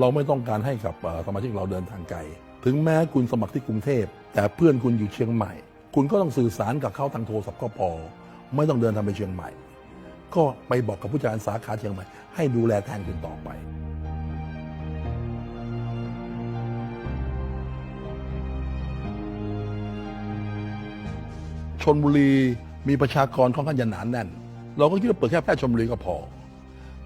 เราไม่ต้องการให้กับสมาชิกเราเดินทางไกล ถึงแม้คุณสมัครที่กรุงเทพ แต่เพื่อนคุณอยู่เชียงใหม่ คุณก็ต้องสื่อสารกับเขาทางโทรศัพท์ก็พอ ไม่ต้องเดินทางไปเชียงใหม่ ก็ไปบอกกับผู้จัดการสาขาเชียงใหม่ ให้ดูแลแทนคุณต่อไปชนบุรีมีประชากรค่อนข้างจะหนานแน่น เราก็คิดว่าเปิดแค่แค่ชนบุรีก็พอ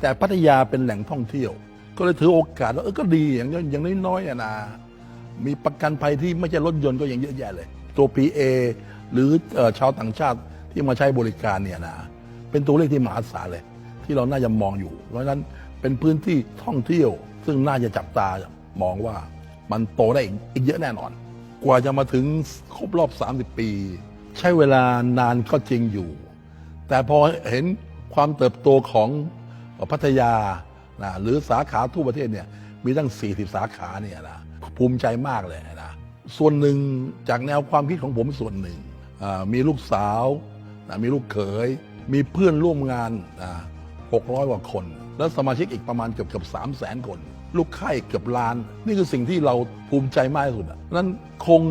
แต่พัทยาเป็นแหล่งท่องเที่ยว ก็เลยถือโอกาสว่าเออก็ดีอย่างอย่างน้อยๆอะนะมีประกันภัยที่ไม่ใช่รถยนต์ก็ยังเยอะแยะเลย ตัว PA หรือออชาวต่างชาติที่มาใช้บริการเนี่ยนะเป็นตัวเลขที่มหาศาลเลย ที่เราน่าจะมองอยู่ เพราะฉะนั้นเป็นพื้นที่ท่องเที่ยว ซึ่งน่าจะจับตามองว่ามันโตได้อีกอีกเยอะแน่นอน กว่าจะมาถึงครบรอบ 30 ปี ใช้เวลานานก็จริงอยู่ แต่พอเห็นความเติบโตของพัทยา นะหรือสาขาทั่วประเทศเนี่ยมีตั้ง 40 สาขาเนี่ยนะภูมิใจมากเลยนะส่วนหนึ่งจากแนวความคิดของผมส่วนหนึ่งมีลูกสาวนะมีลูกเขย มีเพื่อนร่วมงานนะ600 กว่าคน แล้วสมาชิกอีกประมาณเกือบเกือบ3 0 0แสนคน ลูกค่ายเกือบล้าน นี่คือสิ่งที่เราภูมิใจมากที่สุดนั้นคง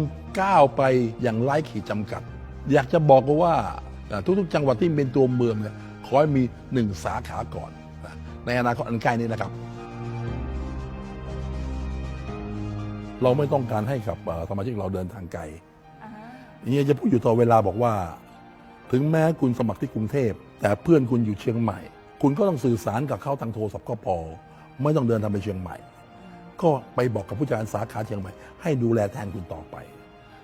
ก้าวไปอย่างไร้ขีดจำกัด อยากจะบอกว่าอ่าทุกๆ จังหวัดที่เป็นตัวเมืองเนี่ยขอให้มีหนึ่งสาขาก่อน ในอนาคตอันใกล้นี้นะครับ เราไม่ต้องการให้กับเอ่อสมาชิกเราเดินทางไกลเฮียจะพูดอยู่ต่อเวลาบอกว่า ถึงแม้คุณสมัครที่กรุงเทพ แต่เพื่อนคุณอยู่เชียงใหม่ คุณก็ต้องสื่อสารกับเขาทางโทรศัพท์ก็พอ ไม่ต้องเดินทางไปเชียงใหม่ ก็ไปบอกกับผู้จัดการสาขาเชียงใหม่ ให้ดูแลแทนคุณต่อไป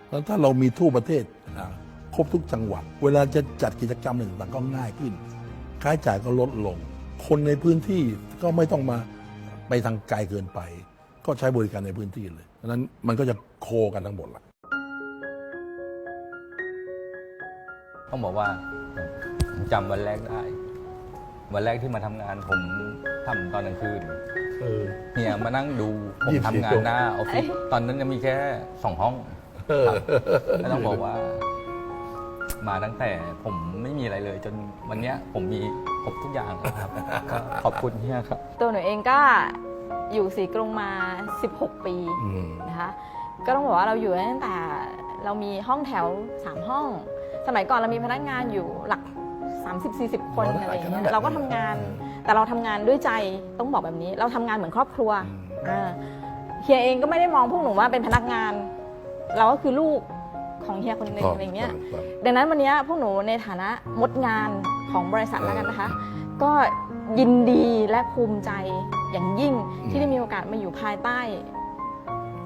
แล้วถ้าเรามีทั่วประเทศนะครบทุกจังหวัด เวลาจะจัดกิจกรรมต่างๆก็ง่ายขึ้น ค่าใช้จ่ายก็ลดลง คนในพื้นที่ก็ไม่ต้องมาไปทางไกลเกินไป ก็ใช้บริการในพื้นที่เลยดังนั้นมันก็จะโคกันทั้งหมดละต้องบอกว่าผมจำวันแรกได้ วันแรกที่มาทำงานผมทำตอนกลางคืนเออเฮียมานั่งดูผมยี่สิบทำงานหน้าออฟฟิศตอนนั้นยังมีแค่สองห้องเออแล้วต้องบอกว่า มาตั้งแต่ผมไม่มีอะไรเลย จนวันเนี้ยผมมี ครบทุกอย่างแล้วครับ ก็ขอบคุณเฮียครับ ตัวหนูเองก็อยู่สีกรุงมา 16 ปีอืม นะคะก็ต้องบอกว่าเราอยู่ตั้งแต่เรามีห้องแถว 3 ห้อง สมัยก่อนเรามีพนักงานอยู่หลัก 30-40 คนอ๋ออะไรอย่างแค่นั้เงี้นแหละยเราก็ทำงาน แต่เราทำงานด้วยใจต้องบอกแบบนี้ เราทำงานเหมือนครอบครัวอืม อ่าเฮียเองก็ไม่ได้มองพวกหนูว่าเป็นพนักงาน เราก็คือลูก ของเฮียคนหนึ่งอะไรเงี้ยครับดังนั้นวันนี้พวกหนูในฐานะมดงานของบริษัทแล้วกันนะคะ ก็ยินดีและภูมิใจอย่างยิ่งอืมที่ได้มีโอกาสมาอยู่ภายใต้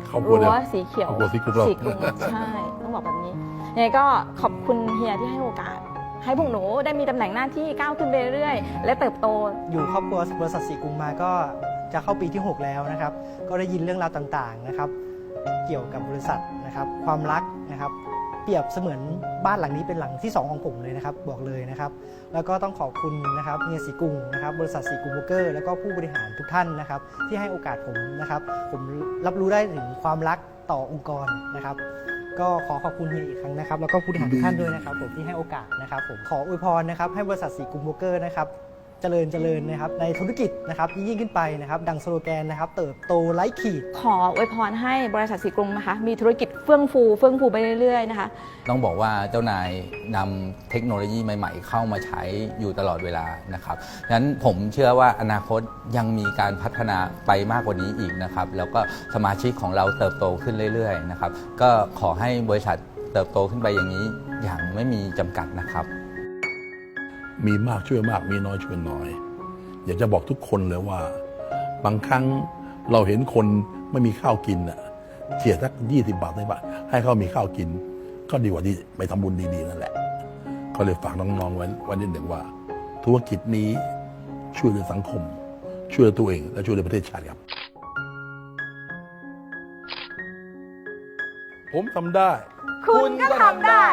ครอบครัวรั้เนี่วยสีเขียวครอบครัวสีกรุงเราสีกรุงใช่ต้องบอกแบบนี้ยังไงก็ขอบคุณเฮียที่ให้โอกาส ให้พวกหนูได้มีตำแหน่งหน้าที่ก้าวขึ้นไปเรื่อยๆและเติบโต อยู่ครอบครัวบริษัทสีกรุงมาก็จะเข้าปีที่ 6 แล้วนะครับ ก็ได้ยินเรื่องราวต่างๆนะครับ เกี่ยวกับบริษัทนะครับ ความรักนะครับ เปรียบเสมือนบ้านหลังนี้เป็นหลังที่ 2 ของผมเลยนะครับ บอกเลยนะครับ แล้วก็ต้องขอบคุณนะครับเฮียสีกุงนะครับ บริษัทสีกุงโบรกเกอร์ แล้วก็ผู้บริหารทุกท่านนะครับ ที่ให้โอกาสผมนะครับ ผมรับรู้ได้ถึงความรักต่อองค์กรนะครับ ก็ขอขอบคุณเฮียอีกครั้งนะครับ แล้วก็ผู้บริหารทุกท่านด้วยนะครับ ผมที่ให้โอกาสนะครับ ผมขออวยพรนะครับให้บริษัทสีกุงโบรกเกอร์นะครับ เจริญเจริญนะครับในธุรกิจนะครับยิ่งขึ้นไปนะครับ ดังสโลแกนนะครับ เติบโตไร้ขีด ขออวยพรให้บริษัทสีกรุงนะคะ มีธุรกิจเฟื่องฟูเฟื่องฟูไปเรื่อยๆนะคะ ต้องบอกว่าเจ้านายนำเทคโนโลยีใหม่ๆ เข้ามาใช้อยู่ตลอดเวลานะครับฉะนั้นผมเชื่อว่าอนาคตยังมีการพัฒนาไปมากกว่านี้อีกนะครับ แล้วก็สมาชิกของเราเติบโตขึ้นเรื่อยๆนะครับก็ขอให้บริษัทเติบโตขึ้นไปอย่างนี้อย่างไม่มีจำกัดนะครับ มีมากช่วยมาก มีน้อยช่วยน้อย อยากจะบอกทุกคนเลยว่า บางครั้งเราเห็นคนไม่มีข้าวกินอะเจียดสักยี่สิบาทได้บาทให้เขามีข้าวกิน ก็ดีกว่าที่ไปทำบุญดีๆนั่นแหละ ก็เลยฝากน้องๆไว้ไว้นิดหนึ่งว่า ธุรกิจนี้ช่วยเหลือสังคม ช่วยเหลือตัวเอง และช่วยเหลือประเทศชาติครับ ผมทำได้ คุณก็ทำได้